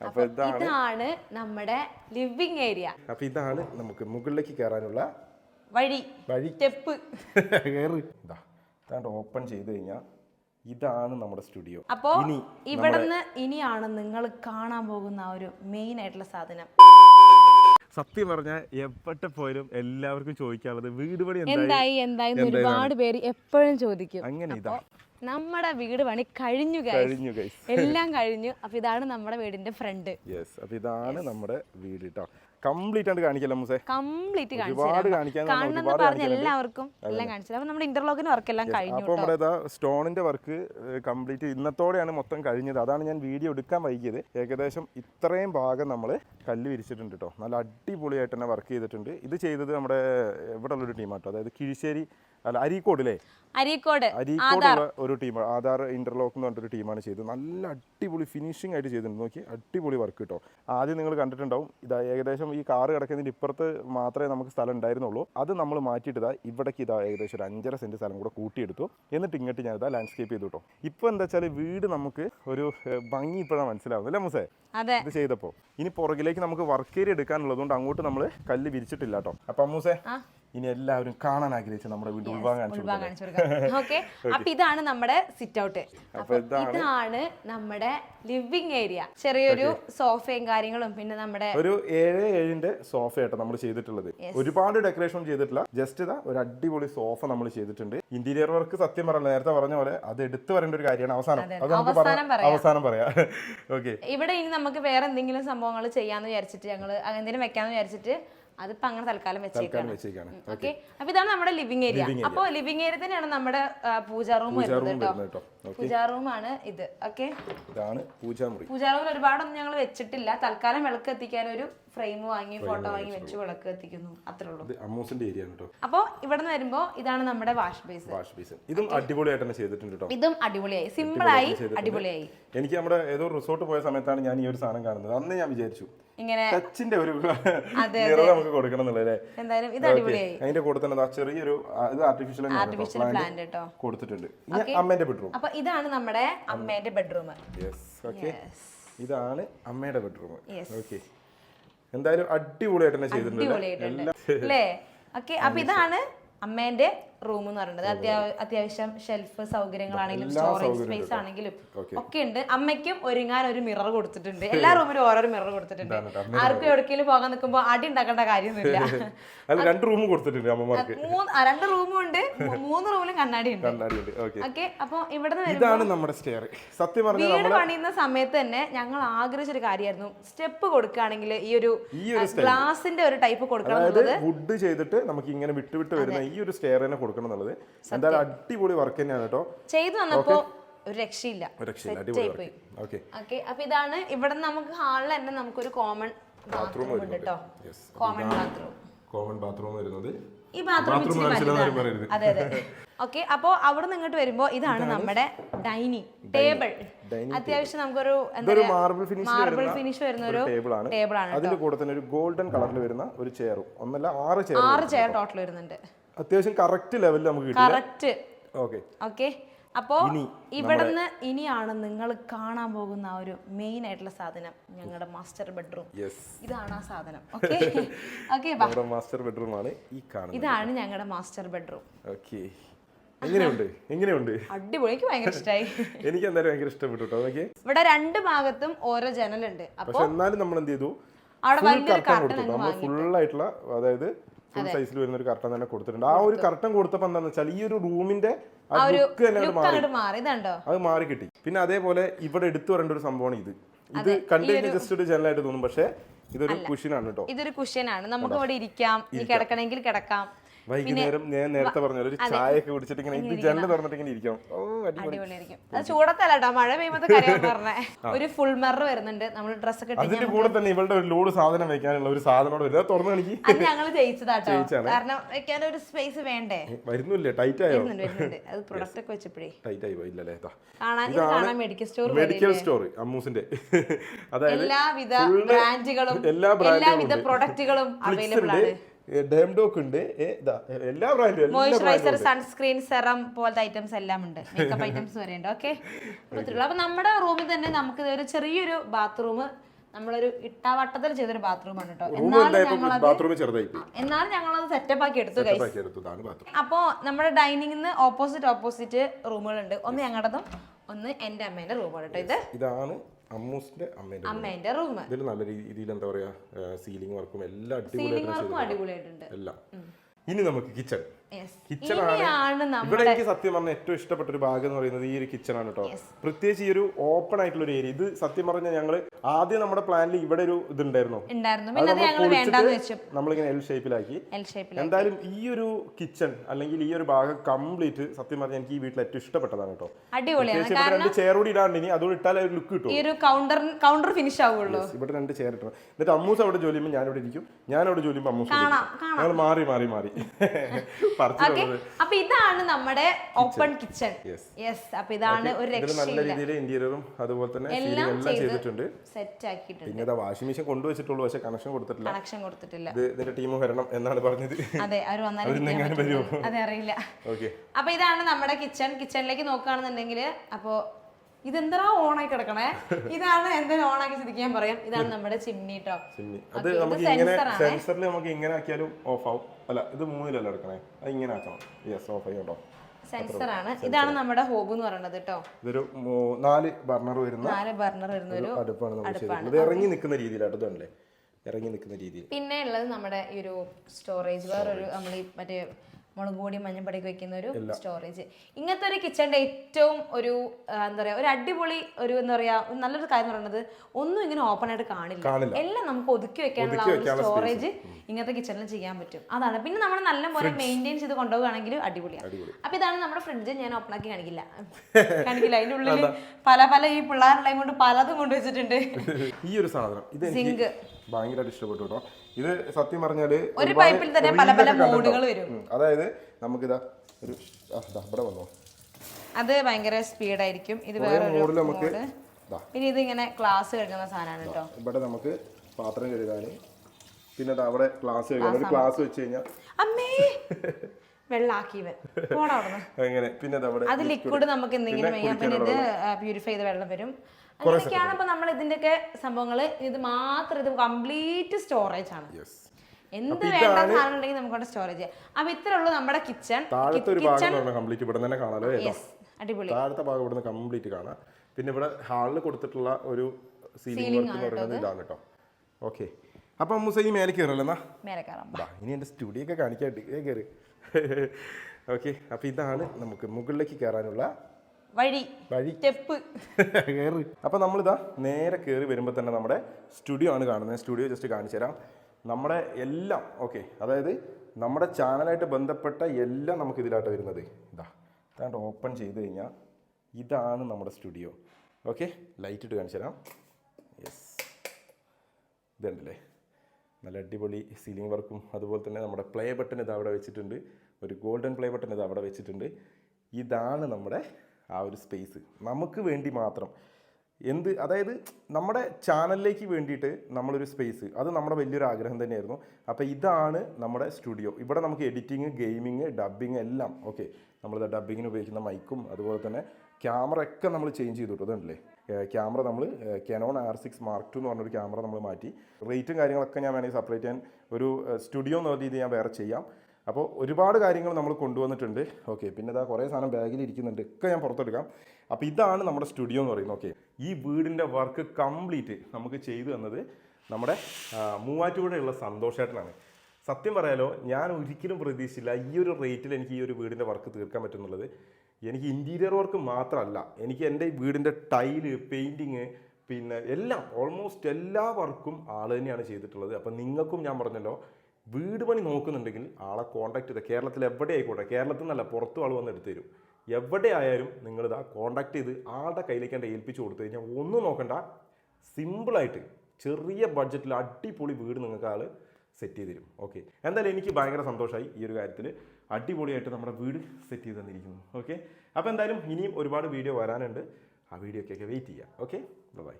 അപ്പൊ ഇതാണ് ഇതാണ് നമ്മുടെ ലിവിംഗ് ഏരിയ അപ്പൊ ഇതാണ് നമുക്ക് മുകളിലേക്ക് കയറാനുള്ള വഴി വഴി. സ്റ്റെപ്പ്. കയറി ഇതാ ഇതാണ്ട് ഓപ്പൺ ചെയ്ത് കഴിഞ്ഞാൽ ഇതാണ് നമ്മുടെ സ്റ്റുഡിയോ. അപ്പോ ഇനി ഇവിടുന്ന് ഇനിയാണ് നിങ്ങൾ കാണാൻ പോകുന്ന ആ ഒരു മെയിൻ ആയിട്ടുള്ള സാധനം. സത്യം പറഞ്ഞാൽ എപ്പോഴത്തെ പോയാലും എല്ലാവർക്കും ചോദിക്കാനുള്ളത് വീട് പണി എന്തായി? എന്തായി എന്തായി എന്ന് ഒരുപാട് പേര് എപ്പോഴും ചോദിക്കും. അങ്ങനെ ഇതാ. നമ്മുടെ വീട് പണി കഴിഞ്ഞു. കഴിഞ്ഞു എല്ലാം കഴിഞ്ഞു. അപ്പൊ ഇതാണ് നമ്മുടെ വീടിന്റെ ഫ്രണ്ട് യെസ് അപ്പൊ ഇതാണ് നമ്മുടെ വീട് കേട്ടോ കംപ്ലീറ്റ് ആയിട്ട് കാണിക്കല്ലോ മുസേ? കംപ്ലീറ്റ് പറഞ്ഞാൽ പറഞ്ഞ എല്ലാവർക്കും എല്ലാം കാണിച്ചത് അപ്പൊ നമ്മുടെ ഇന്റർലോക്കിന്റെ വർക്ക് എല്ലാം കഴിഞ്ഞു അപ്പോൾ നമ്മുടെ സ്റ്റോണിന്റെ വർക്ക് കംപ്ലീറ്റ് ഇന്നത്തോടെയാണ് മൊത്തം കഴിഞ്ഞത്. അതാണ് ഞാൻ വീഡിയോ എടുക്കാൻ വൈകിയത്. ഏകദേശം ഇത്രയും ഭാഗം നമ്മൾ കല്ല് വിരിച്ചിട്ടുണ്ട് കേട്ടോ നല്ല അടിപൊളിയായിട്ട് തന്നെ വർക്ക് ചെയ്തിട്ടുണ്ട്. ഇത് ചെയ്തത് നമ്മുടെ ഇവിടെ ഉള്ളൊരു ടീമാട്ടോ അതായത് കിഴിശ്ശേരി അല്ല അരീക്കോട് അല്ലേ അരീക്കോട് അരീക്കോടുള്ള ഒരു ടീം ആധാർ ഇന്റർലോക്ക് എന്ന് പറഞ്ഞൊരു ടീമാണ് ചെയ്തത്. നല്ല അടിപൊളി ഫിനിഷിംഗ് ആയിട്ട് ചെയ്തിട്ടുണ്ട്. നോക്കി അടിപൊളി വർക്ക് കേട്ടോ ആദ്യം നിങ്ങൾ കണ്ടിട്ടുണ്ടാവും ഇതാ ഏകദേശം ഈ കാറ് കിടക്കുന്നതിന്റെ ഇപ്പുറത്ത് മാത്രമേ നമുക്ക് സ്ഥലം ഉണ്ടായിരുന്നുള്ളൂ. അത് നമ്മൾ മാറ്റിയിട്ട് ഇതാ ഇവിടേക്ക് ഇതാ ഏകദേശം ഒരു അഞ്ചര സെന്റ് സ്ഥലം കൂടെ കൂട്ടിയെടുത്തു. എന്നിട്ട് ഇങ്ങോട്ട് ഞാൻ ഇതാ ലാൻഡ്സ്കേപ്പ് ചെയ്തു കേട്ടോ ഇപ്പോൾ എന്താ വെച്ചാൽ വീട് നമുക്ക് ഒരു ഭംഗി ഇപ്പോഴാണ് മനസ്സിലാവുന്നത്. അല്ലേ മുസേ? ഇത് ചെയ്തപ്പോൾ ഇനി പുറകിലേക്ക് നമുക്ക് വർക്ക് ഏരിയ എടുക്കാനുള്ളതുകൊണ്ട് അങ്ങോട്ട് നമ്മൾ കല്ല് വിരിച്ചിട്ടില്ല കേട്ടോ. അപ്പം അമ്മൂസേ ഇനി എല്ലാവരും കാണാൻ ആഗ്രഹിച്ച നമ്മുടെ വീട് ഉൾഭാഗം കാണിച്ചു കൊടുക്കാം ഓക്കെ അപ്പൊ ഇതാണ് നമ്മുടെ സിറ്റ് ഔട്ട് ഇതാണ് നമ്മുടെ ലിവിംഗ് ഏരിയ ചെറിയൊരു സോഫയും കാര്യങ്ങളും പിന്നെ നമ്മുടെ ഒരു ഏഴ് ഏഴിന്റെ സോഫ ആട്ടോ നമ്മൾ ചെയ്തിട്ടുള്ളത്. ഒരുപാട് ഡെക്കറേഷൻ ചെയ്തിട്ടില്ല. ജസ്റ്റ് ഇതാ ഒരു അടിപൊളി സോഫ നമ്മൾ ചെയ്തിട്ടുണ്ട്. ഇന്റീരിയർ വർക്ക് സത്യം പറയല്ല നേരത്തെ പറഞ്ഞ പോലെ അത് എടുത്തു വരേണ്ട ഒരു കാര്യമാണ് അവസാനം. അത് നമുക്ക് അവസാനം പറയാം. അവസാനം പറയാം. ഓക്കെ ഇവിടെ ഇനി നമുക്ക് വേറെ എന്തെങ്കിലും സംഭവങ്ങൾ ചെയ്യാന്ന് വിചാരിച്ചിട്ട് ഞങ്ങൾ എന്തെങ്കിലും വെക്കാന്ന് വിചാരിച്ചിട്ട് അതിപ്പോ അങ്ങനെ തൽക്കാലം വെച്ചേക്കാണ്. ഓക്കെ അപ്പൊ ഇതാണ് നമ്മുടെ ലിവിംഗ് ഏരിയ അപ്പൊ ലിവിംഗ് ഏരിയ തന്നെയാണ് നമ്മുടെ പൂജാ റൂം വരുന്നത് റൂം ആണ് പൂജാ റൂമാണ് ഇത്. ഓക്കെ ഇതാണ് പൂജാമുറി. പൂജാ റൂമിൽ ഒരുപാടൊന്നും ഞങ്ങൾ വെച്ചിട്ടില്ല. തൽക്കാലം വിളക്ക് എത്തിക്കാൻ ഒരു ഫ്രെയിം വാങ്ങി ഫോട്ടോ വാങ്ങി വെച്ച് വിളക്ക് എത്തിക്കുന്നു അത്രേ ഉള്ളൂ അമ്മൂസിന്റെ ഏരിയ കേട്ടോ. അപ്പോൾ ഇവിടെ നിന്ന് വരുമ്പോൾ ഇതാണ് നമ്മുടെ വാഷ് ബേസ് വാഷ് ബേസ് ഇതും അടിപൊളിയായിട്ട് തന്നെ ചെയ്തിട്ടുണ്ട് കേട്ടോ. ഇതും അടിപൊളിയായി. സിമ്പിൾ ആയി അടിപൊളിയായി. എനിക്ക് നമ്മുടെ ഏതോ റിസോർട്ട് പോയ സമയത്താണ് ഞാൻ ഈ ഒരു സാധനം കാണുന്നത്. അന്ന് ഞാൻ വിചാരിച്ചു ഇങ്ങനെ ടച്ചിന്റെ ഒരു നിറം നമുക്ക് കൊടുക്കണം എന്നുള്ളത് എന്തായാലും ഇത് അടിപൊളിയായി. അതിന്റെ കൂടെ തന്നെ ചെറിയൊരു ഇത് ആർട്ടിഫിഷ്യൽ ആർട്ടിഫിഷ്യൽ പ്ലാന്റ് കേട്ടോ. കൊടുത്തിട്ടുണ്ട്. അമ്മേന്റെ ബെഡ്റൂം അപ്പൊ ഇതാണ് നമ്മുടെ അമ്മേന്റെ ബെഡ്റൂം യെസ് ഓക്കെ ഇതാണ് അമ്മയുടെ ബെഡ്റൂം ഓക്കെ എന്തായാലും അടിപൊളിയായിട്ട് തന്നെ ചെയ്തിട്ടുണ്ട് അല്ലേ? ഓക്കെ അപ്പൊ ഇതാണ് അമ്മേന്റെ റൂം എന്ന് പറയുന്നത്. അത്യാവശ്യം ഷെൽഫ് സൗകര്യങ്ങളാണെങ്കിലും സ്റ്റോറേജ് സ്പേസ് ആണെങ്കിലും ഒക്കെ ഉണ്ട് അമ്മയ്ക്കും ഒരുങ്ങാൻ ഒരു മിറർ കൊടുത്തിട്ടുണ്ട്. എല്ലാ റൂമിലും ഓരോ മിറർ കൊടുത്തിട്ടുണ്ട്. ആർക്കും എവിടേക്കെങ്കിലും പോകാൻ നിൽക്കുമ്പോൾ അടി ഉണ്ടാക്കേണ്ട കാര്യമൊന്നുമില്ല. രണ്ട് റൂം കൊടുത്തിട്ടുണ്ട് അമ്മമാർക്ക്. മൂന്ന് രണ്ട് റൂമും ഉണ്ട്. മൂന്ന് റൂമിലും കണ്ണാടി ഉണ്ട്. ഓക്കെ ഓക്കെ അപ്പൊ ഇവിടെ ഇതാണ് നമ്മുടെ സ്റ്റെയർ സത്യം പറഞ്ഞാൽ വീട് പണിയുന്ന സമയത്ത് തന്നെ ഞങ്ങൾ ആഗ്രഹിച്ചൊരു കാര്യമായിരുന്നു സ്റ്റെപ്പ് കൊടുക്കുകയാണെങ്കിൽ ഈ ഒരു ഗ്ലാസിന്റെ ഒരു ടൈപ്പ് കൊടുക്കണം വുഡ് ചെയ്തിട്ട് നമുക്ക് ഇങ്ങനെ വിട്ട് വിട്ട് വരുന്ന ഈ ഒരു സ്റ്റെയർ കൊടുക്കണം എന്നുള്ളത്. എന്തായാലും അടിപൊളി വർക്ക് തന്നെയാണ് കേട്ടോ. ചെയ്തു വന്നപ്പോ ഒരു രക്ഷയില്ല. ഓക്കെ അപ്പൊ ഇതാണ് ഇവിടെ നമുക്ക് ഹാളിൽ തന്നെ നമുക്കൊരു കോമൺ ബാത്റൂം ഉണ്ട്? കേട്ടോ കോമൺ ബാത്റൂം കോമൺ ബാത്റൂം വരുന്നത്. ഈ ബാത്റൂം അതെ അതെ. ഓക്കെ അപ്പോൾ അവിടെ നിന്ന് ഇങ്ങോട്ട് വരുമ്പോൾ ഇതാണ് നമ്മുടെ ഡൈനിങ് ടേബിൾ. അത്യാവശ്യം നമുക്കൊരു മാർബിൾ ഫിനിഷ് മാർബിൾ ഫിനിഷ് വരുന്ന ഒരു ടേബിൾ ആണ് ടേബിൾ ആണ് അതിന്റെ കൂടെ തന്നെ ഒരു ഗോൾഡൻ കളറിൽ വരുന്ന ഒരു ചെയർ ഒന്നല്ല ആറ് ചെയർ ആറ് ചെയർ ടോട്ടൽ വരുന്നുണ്ട്. അത്യാവശ്യം കറക്റ്റ് ലെവലിൽ നമുക്ക് കറക്റ്റ് ഓക്കെ ഓക്കെ അപ്പോ ഇവിടുന്ന് ഇനിയാണ് നിങ്ങൾ കാണാൻ പോകുന്ന ആ ഒരു മെയിൻ ആയിട്ടുള്ള സാധനം ഞങ്ങളുടെ മാസ്റ്റർ ബെഡ്റൂം ഇതാണ് ആ സാധനം. ഓക്കെ ഓക്കെ മാസ്റ്റർ ബെഡ്റൂം ആണ് ഈ കാണുന്നത്. ഇതാണ് ഞങ്ങളുടെ മാസ്റ്റർ ബെഡ്റൂം ഓക്കെ എങ്ങനെയുണ്ട്? എങ്ങനെയുണ്ട്? അടിപൊളി. എനിക്ക് ഭയങ്കര ഇഷ്ടമായി എനിക്ക് എന്തായാലും ഭയങ്കര ഇഷ്ടപ്പെട്ടു കേട്ടോ ഇവിടെ രണ്ട് ഭാഗത്തും ഓരോ ജനലുണ്ട്. പക്ഷെ എന്നാലും നമ്മൾ എന്ത് ചെയ്തു? അവിടെ വലിയൊരു കർട്ടൻ കർട്ടൻ നമ്മൾ ഫുൾ ആയിട്ടുള്ള അതായത് ഫുൾ സൈസിൽ വരുന്ന ഒരു കർട്ടൻ തന്നെ കൊടുത്തിട്ടുണ്ട്. ആ ഒരു കർട്ടൻ കൊടുത്തപ്പോൾ എന്താണെന്ന് വെച്ചാൽ ഈ ഒരു റൂമിന്റെ ലുക്ക് തന്നെ മാറി. അത് മാറി കിട്ടി. പിന്നെ അതേപോലെ ഇവിടെ എടുത്തു വരേണ്ട ഒരു സംഭവമാണ് ഇത്. ഇത് കണ്ടു കഴിഞ്ഞാൽ ജസ്റ്റ് ഒരു ജനലായിട്ട് തോന്നും. പക്ഷേ ഇതൊരു കുഷ്യനാണ് കേട്ടോ. ഇതൊരു കുഷ്യനാണ് നമുക്ക് ഇവിടെ ഇരിക്കാം. കിടക്കണമെങ്കിൽ കിടക്കാം. വൈകുന്നേരം ഞാൻ നേരത്തെ പറഞ്ഞ ഒരു ചായ ഒക്കെ കുടിച്ചിട്ട് ഇങ്ങനെ ഇത് ജനൽ തുറന്നിട്ട് ഇങ്ങനെ ഇരിക്കണം ഓ അടിപൊളി. അടിപൊളിയായിരിക്കും. അത് ചൂടത്തല്ല കേട്ടോ മഴ പെയ്യുമ്പോൾ കരയാൻ പറഞ്ഞേ. ഒരു ഫുൾ മെറർ വരുന്നുണ്ട്. നമ്മൾ ഡ്രസ്സൊക്കെ ഇട്ട് അതിന്റെ കൂടെ തന്നെ ഇവളുടെ ഒരു ലോഡ് സാധനം വെക്കാനുള്ള ഒരു സാധനം വരുന്നത്. തുറന്നു എനിക്ക് അത് ഞങ്ങൾ ജയിച്ചതാട്ടോ. കാരണം വെക്കാൻ ഒരു സ്പേസ് വേണ്ടേ വരുന്നില്ലേ. ടൈറ്റ് ആയോ? അത് പ്രൊഡക്റ്റ് ഒക്കെ വെച്ചപ്പോഴേ. ടൈറ്റ് ആയി പോയില്ലല്ലേ കാണാൻ മെഡിക്കൽ സ്റ്റോർ മെഡിക്കൽ സ്റ്റോർ അമ്മൂസിന്റെ. അതായത് എല്ലാവിധ ബ്രാൻഡുകളും എല്ലാവിധ പ്രൊഡക്റ്റുകളും അവൈലബിൾ ആണ്. ഡേംഡോക്ക് ഉണ്ട്. ഇതാ, എല്ലാ ബ്രാൻഡും മോയിസ്ചറൈസർ സൺസ്ക്രീൻ സെറം പോലത്തെ ഐറ്റംസ് എല്ലാം ഉണ്ട്. മേക്കപ്പ് ഐറ്റംസ് വരെ ഉണ്ട്. ഓക്കെ അപ്പൊ നമ്മുടെ റൂമിൽ തന്നെ നമുക്ക് ഒരു ചെറിയൊരു ബാത്റൂം നമ്മളൊരു ഇട്ടാവട്ടത്തിൽ ചെയ്തൊരു ബാത്റൂമാണ് കേട്ടോ എന്നാലും ഞങ്ങൾ ഞങ്ങളത് സെറ്റപ്പ് ആക്കി എടുത്തു അപ്പോൾ നമ്മുടെ ഡൈനിങ്ങിന്ന് ഓപ്പോസിറ്റ് ഓപ്പോസിറ്റ് റൂമുകളുണ്ട് ഒന്ന് ഞങ്ങളുടെ ഒന്ന് എന്റെ അമ്മേന്റെ റൂമാണ് കേട്ടോ ഇത്. ഇതാണ് അമ്മൂസിന്റെ അമ്മേന്റെ. റൂം ഇതിൽ നല്ല രീതിയിൽ എന്താ പറയാ സീലിംഗ് വർക്കും എല്ലാം അടിപൊളിയായിട്ടുണ്ട്. എല്ലാം. ഇനി നമുക്ക് കിച്ചൺ ഇവിടെ എനിക്ക് സത്യം പറഞ്ഞ ഏറ്റവും ഇഷ്ടപ്പെട്ട ഒരു ഭാഗം എന്ന് പറയുന്നത് ഈ ഒരു കിച്ചൺ ആണ് കേട്ടോ. പ്രത്യേകിച്ച് ഈ ഒരു ഓപ്പൺ ആയിട്ടുള്ള ഒരു ഏരിയ ഇത് സത്യം പറഞ്ഞാൽ ഞങ്ങൾ ആദ്യം നമ്മുടെ പ്ലാനിൽ ഇവിടെ ഒരു ഇത് ഉണ്ടായിരുന്നു. നമ്മളിങ്ങനെ എൽ ഷേപ്പിലാക്കി എൽ ഷേപ്പിൽ എന്തായാലും ഈ ഒരു കിച്ചൺ അല്ലെങ്കിൽ ഈ ഒരു ഭാഗം കംപ്ലീറ്റ് സത്യം പറഞ്ഞാൽ എനിക്ക് ഈ വീട്ടിൽ ഏറ്റവും ഇഷ്ടപ്പെട്ടതാണ് കേട്ടോ. രണ്ട് ചെയർ കൂടി ഇടാണ്ട് ഇനി അതുകൂടി ഇട്ടാൽ ഒരു ലുക്ക് കിട്ടും കൗണ്ടർ ഫിനിഷ് ആവുള്ളൂ. ഇവിടെ രണ്ട് ചെയർ ഇട്ടു എന്നിട്ട് അമ്മൂസ് അവിടെ ജോലി ചെയ്യുമ്പോൾ ഞാനിവിടെ ഇരിക്കും. ഞാനവിടെ ജോലി ചെയ്യുമ്പോൾ അമ്മൂസ്. ഞങ്ങൾ മാറി മാറി മാറി. ഓക്കെ അപ്പൊ ഇതാണ് നമ്മുടെ ഓപ്പൺ കിച്ചൺ യെസ് അപ്പൊ ഇതാണ് ഒരു നല്ല രീതിയിൽ ഇന്റീരിയറും അതുപോലെ തന്നെ എല്ലാം ചെയ്തിട്ടുണ്ട്. സെറ്റ് ആക്കിയിട്ടുണ്ട്. പിന്നെ വാഷിംഗ് മെഷീൻ കൊണ്ടുവച്ചിട്ടുള്ളൂ പക്ഷെ കണക്ഷൻ കൊടുത്തിട്ടില്ല. കണക്ഷൻ കൊടുത്തിട്ടില്ല. ഇതിന്റെ ടീം വരണം എന്നാണ് പറഞ്ഞത്. അതെ അവർ വന്നാലും? അതെ അറിയില്ല. ഓക്കെ അപ്പൊ ഇതാണ് നമ്മുടെ കിച്ചൺ കിച്ചണിലേക്ക് നോക്കുകയാണെന്നുണ്ടെങ്കിൽ അപ്പോ ഇതെന്താ ഓണായി കിടക്കണേ? ഇതാണ് എന്തായാലും ഓണാക്കി ചിന്തിക്കാൻ പറയാം. ഇതാണ് നമ്മുടെ ചിമ്നി കേട്ടോ ചിമ്മി അത് നമുക്ക് ഇങ്ങനെ സെൻസറിൽ നമുക്ക് ഇങ്ങനെ ആക്കിയാലും ഓഫ് ആവും. അല്ല ഇത് മൂന്നിലല്ല എടുക്കണേ. അത് ഇങ്ങനെ ആക്കണം. യെസ് ഓഫ് ആയി കേട്ടോ. സെൻസർ ആണ്. ഇതാണ് നമ്മുടെ ഹോബ് എന്ന് പറയുന്നത് കേട്ടോ. ഇതൊരു നാല് ബർണർ വരുന്ന നാല് ബർണർ വരുന്ന ഒരു അടുപ്പാണ് നമ്മൾ ചെയ്തിട്ടുള്ളത് ഇറങ്ങി നിൽക്കുന്ന രീതിയിലാണ് ഇതുണ്ടല്ലേ ഇറങ്ങി നിൽക്കുന്ന രീതിയിൽ. പിന്നെ ഉള്ളത് നമ്മുടെ ഈ ഒരു സ്റ്റോറേജ് വേറൊരു നമ്മൾ മറ്റേ മുളക് പൊടി മഞ്ഞപ്പൊടിയൊക്കെ വെക്കുന്ന ഒരു സ്റ്റോറേജ് ഇങ്ങനത്തെ ഒരു കിച്ചണിന്റെ ഏറ്റവും ഒരു എന്താ പറയാ ഒരു അടിപൊളി ഒരു എന്താ പറയാ നല്ലൊരു കാര്യം എന്ന് പറയുന്നത് ഒന്നും ഇങ്ങനെ ഓപ്പൺ ആയിട്ട് കാണില്ല. എല്ലാം നമുക്ക് ഒതുക്കി വെക്കാനുള്ള ഒരു സ്റ്റോറേജ് ഇങ്ങനത്തെ കിച്ചണിൽ ചെയ്യാൻ പറ്റും. അതാണ്. പിന്നെ നമ്മൾ നല്ല പോലെ മെയിന്റെയിൻ ചെയ്ത് കൊണ്ടുപോവുകയാണെങ്കിൽ അടിപൊളിയാണ് അപ്പൊ ഇതാണ് നമ്മുടെ ഫ്രിഡ്ജ് ഞാൻ ഓപ്പൺ ആക്കി കാണിക്കില്ല. കാണിക്കില്ല. അതിന്റെ ഉള്ളിൽ പല പല ഈ പിള്ളേരുടെ കൊണ്ട് പലതും കൊണ്ടുവച്ചിട്ടുണ്ട് ഈ ഒരു സാധനം ഇത് സിങ്ക് ഭയങ്കരമായിട്ട് ഇഷ്ടപ്പെട്ടു കേട്ടോ. ഇത് സത്യം പറഞ്ഞാൽ ഒരു പൈപ്പിൽ തന്നെ പല പല മോഡുകൾ വരും. അതായത് നമുക്കിതാ ഒരു ഇവിടെ വന്നോ. അത് ഭയങ്കര സ്പീഡായിരിക്കും. ഇത് വേറെ മോഡിൽ നമുക്ക് പിന്നെ ഇത് ഇങ്ങനെ ക്ലാസ് കഴുകുന്ന സാധനമാണ് കേട്ടോ. ഇവിടെ നമുക്ക് പാത്രം കഴുകാൻ. പിന്നെ അവിടെ ഗ്ലാസ് കഴുകാൻ ഒരു ഗ്ലാസ് വെച്ച് കഴിഞ്ഞാൽ അമ്മേ! വെള്ളാക്കി ഇവൻ പോടാ അവിടുന്ന്. അങ്ങനെ. പിന്നെ അത് ലിക്വിഡ് നമുക്ക് എന്തെങ്കിലും ചെയ്യാം പിന്നെ ഇത് പ്യൂരിഫൈ ചെയ്ത് വെള്ളം വരും. അങ്ങനെയൊക്കെയാണ് ഇപ്പൊ നമ്മൾ ഇതിന്റെയൊക്കെ സംഭവങ്ങൾ ഇത് മാത്രം ഇത് കംപ്ലീറ്റ് സ്റ്റോറേജ് ആണ്. എന്ത് വേണ്ട സാധനം ഉണ്ടെങ്കിൽ നമുക്ക് അവിടെ സ്റ്റോറേജ് ചെയ്യാം. അപ്പൊ ഇത്രേ ഉള്ളൂ നമ്മുടെ കിച്ചൺ താഴത്തെ ഒരു ഭാഗം കംപ്ലീറ്റ് ഇവിടെ തന്നെ കാണാലോ? അടിപൊളി. താഴത്തെ ഭാഗം ഇവിടെ കംപ്ലീറ്റ് കാണാം. പിന്നെ ഇവിടെ ഹാളിൽ കൊടുത്തിട്ടുള്ള ഒരു സീലിംഗ് വർക്ക് എന്ന് പറയുന്നത് ഇതാണ് കേട്ടോ. ഓക്കെ അപ്പം ഈ മേലെ കയറല്ലോ മേലെ കയറാം. ഇനി എന്റെ സ്റ്റുഡിയോ ഒക്കെ കാണിക്കാണ്ട് കയറി. ഓക്കെ അപ്പൊ ഇതാണ് നമുക്ക് മുകളിലേക്ക് കയറാനുള്ള വഴി. വഴി. സ്റ്റെപ്പ്. കയറി. അപ്പൊ നമ്മളിതാ നേരെ കയറി വരുമ്പോൾ തന്നെ നമ്മുടെ സ്റ്റുഡിയോ ആണ് കാണുന്നത്. സ്റ്റുഡിയോ ജസ്റ്റ് കാണിച്ചു തരാം നമ്മുടെ എല്ലാം ഓക്കെ അതായത് നമ്മുടെ ചാനലായിട്ട് ബന്ധപ്പെട്ട എല്ലാം നമുക്ക് ഇതിലായിട്ട് വരുന്നത്. ഇതാ ഇതാണ്ട് ഓപ്പൺ ചെയ്ത് കഴിഞ്ഞാൽ ഇതാണ് നമ്മുടെ സ്റ്റുഡിയോ ഓക്കെ ലൈറ്റ് ഇട്ട് കാണിച്ചു തരാം. യെസ് ഇതുണ്ടല്ലേ? നല്ല അടിപൊളി സീലിംഗ് വർക്കും അതുപോലെ തന്നെ നമ്മുടെ പ്ലേ ബട്ടൺ ഇത് അവിടെ വെച്ചിട്ടുണ്ട്. ഒരു ഗോൾഡൻ പ്ലേ ബട്ടൺ ഇത് അവിടെ വെച്ചിട്ടുണ്ട്. ഇതാണ് നമ്മുടെ ആ ഒരു സ്പേസ് നമുക്ക് വേണ്ടി മാത്രം എന്ത് അതായത് നമ്മുടെ ചാനലിലേക്ക് വേണ്ടിയിട്ട് നമ്മളൊരു സ്പേസ് അത് നമ്മുടെ വലിയൊരു ആഗ്രഹം തന്നെയായിരുന്നു. അപ്പോൾ ഇതാണ് നമ്മുടെ സ്റ്റുഡിയോ ഇവിടെ നമുക്ക് എഡിറ്റിങ് ഗെയിമിങ് ഡബ്ബിങ് എല്ലാം ഓക്കെ നമ്മൾ ഡബ്ബിങ്ങിന് ഉപയോഗിക്കുന്ന മൈക്കും അതുപോലെ തന്നെ ക്യാമറ ഒക്കെ നമ്മൾ ചേഞ്ച് ചെയ്തു കേട്ടോ അതുണ്ടല്ലേ ക്യാമറ നമ്മൾ Canon R six mark two എന്ന് പറഞ്ഞൊരു ക്യാമറ നമ്മൾ മാറ്റി. റേറ്റും കാര്യങ്ങളൊക്കെ ഞാൻ വേണമെങ്കിൽ സെപ്പറേറ്റ് ചെയ്യാൻ ഒരു സ്റ്റുഡിയോ എന്നുള്ള രീതിയിൽ ഞാൻ വേറെ ചെയ്യാം. അപ്പോൾ ഒരുപാട് കാര്യങ്ങൾ നമ്മൾ കൊണ്ടുവന്നിട്ടുണ്ട്. ഓക്കെ പിന്നെ ഇതാ കുറേ സാധനം ബാഗിൽ ഇരിക്കുന്നുണ്ട്. ഒക്കെ ഞാൻ പുറത്തെടുക്കാം. അപ്പോൾ ഇതാണ് നമ്മുടെ സ്റ്റുഡിയോ എന്ന് പറയുന്നത്. ഓക്കെ ഈ വീടിന്റെ വർക്ക് കംപ്ലീറ്റ് നമുക്ക് ചെയ്തു തന്നത് നമ്മുടെ മൂവാറ്റുപുഴയുള്ള സന്തോഷേട്ടനാണ്. സത്യം പറയാലോ ഞാൻ ഒരിക്കലും പ്രതീക്ഷിച്ചില്ല ഈ ഒരു റേറ്റിൽ എനിക്ക് ഈ ഒരു വീടിന്റെ വർക്ക് തീർക്കാൻ പറ്റുന്നുള്ളത്. എനിക്ക് ഇന്റീരിയർ വർക്ക് മാത്രമല്ല എനിക്ക് എന്റെ വീടിന്റെ ടൈൽ പെയിന്റിങ് പിന്നെ എല്ലാം ഓൾമോസ്റ്റ് എല്ലാ വർക്കും ആൾ തന്നെയാണ് ചെയ്തിട്ടുള്ളത്. അപ്പം നിങ്ങൾക്കും ഞാൻ പറഞ്ഞല്ലോ വീട് പണി നോക്കുന്നുണ്ടെങ്കിൽ ആളെ കോൺടാക്ട് ചെയ്ത് കേരളത്തിൽ എവിടെ ആയിക്കോട്ടെ കേരളത്തിൽ നിന്നല്ല പുറത്തും ആൾ വന്ന് എടുത്തു തരും എവിടെ ആയാലും നിങ്ങളിതാ കോൺടാക്ട് ചെയ്ത് ആളുടെ കയ്യിലേക്ക് എന്റെ ഏൽപ്പിച്ചു കൊടുത്തു കഴിഞ്ഞാൽ ഒന്നും നോക്കണ്ട. സിമ്പിളായിട്ട് ചെറിയ ബഡ്ജറ്റിൽ അടിപൊളി വീട് നിങ്ങൾക്ക് ആൾ സെറ്റ് ചെയ്ത് തരും. ഓക്കെ എന്തായാലും എനിക്ക് ഭയങ്കര സന്തോഷമായി ഈ ഒരു കാര്യത്തിൽ അടിപൊളിയായിട്ട് നമ്മുടെ വീട് സെറ്റ് ചെയ്ത് തന്നിരിക്കുന്നു. ഓക്കെ അപ്പോൾ എന്തായാലും ഇനിയും ഒരുപാട് വീഡിയോ വരാനുണ്ട്. ആ വീഡിയോ ഒക്കെ വെയിറ്റ് ചെയ്യാം. Okay bye